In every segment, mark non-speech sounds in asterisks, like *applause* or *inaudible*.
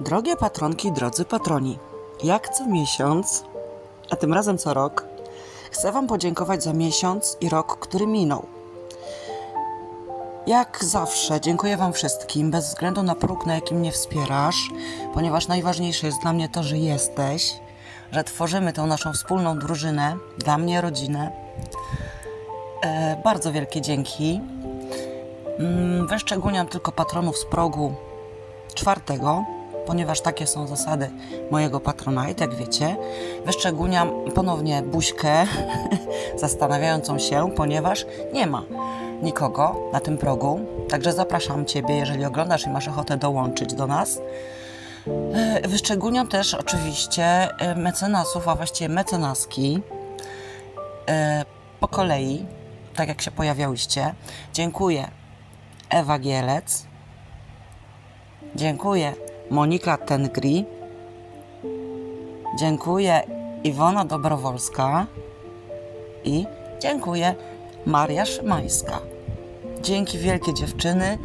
Drogie patronki, drodzy patroni, jak co miesiąc, a tym razem co rok, chcę Wam podziękować za miesiąc i rok, który minął. Jak zawsze, dziękuję Wam wszystkim, bez względu na próg, na jakim mnie wspierasz, ponieważ najważniejsze jest dla mnie to, że jesteś, że tworzymy tą naszą wspólną drużynę, dla mnie rodzinę. E, bardzo wielkie dzięki. Mm, Wyszczególniam tylko patronów z progu czwartego, ponieważ takie są zasady mojego Patronite, jak wiecie. Wyszczególniam ponownie buźkę *laughs* zastanawiającą się, ponieważ nie ma nikogo na tym progu. Także zapraszam Ciebie, jeżeli oglądasz i masz ochotę dołączyć do nas. E, Wyszczególniam też oczywiście e, mecenasów, a właściwie mecenaski e, po kolei, tak jak się pojawiałyście. Dziękuję Ewa Gielec, Dziękuję Monika Tengri. Dziękuję Iwona Dobrowolska. I dziękuję Maria Szymańska. Dzięki wielkie dziewczyny.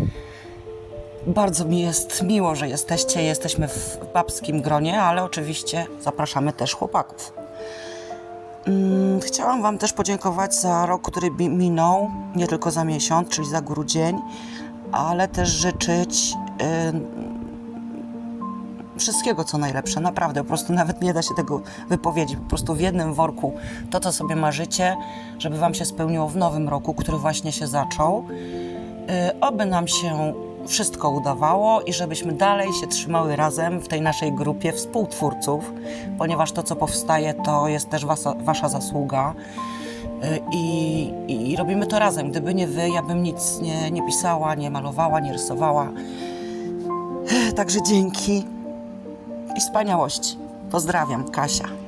Bardzo mi jest miło, że jesteście. Jesteśmy w babskim gronie, ale oczywiście zapraszamy też chłopaków. Mm, Chciałam Wam też podziękować za rok, który mi- minął, nie tylko za miesiąc, czyli za grudzień, ale też życzyć y, wszystkiego, co najlepsze. Naprawdę, po prostu nawet nie da się tego wypowiedzieć. Po prostu w jednym worku to, co sobie marzycie, żeby Wam się spełniło w nowym roku, który właśnie się zaczął. Y, Oby nam się wszystko udawało i żebyśmy dalej się trzymały razem w tej naszej grupie współtwórców, ponieważ to, co powstaje, to jest też wasza, wasza zasługa. Y, I, I robimy to razem. Gdyby nie wy, ja bym nic nie, nie pisała, nie malowała, nie rysowała. Także dzięki i wspaniałości. Pozdrawiam, Kasia.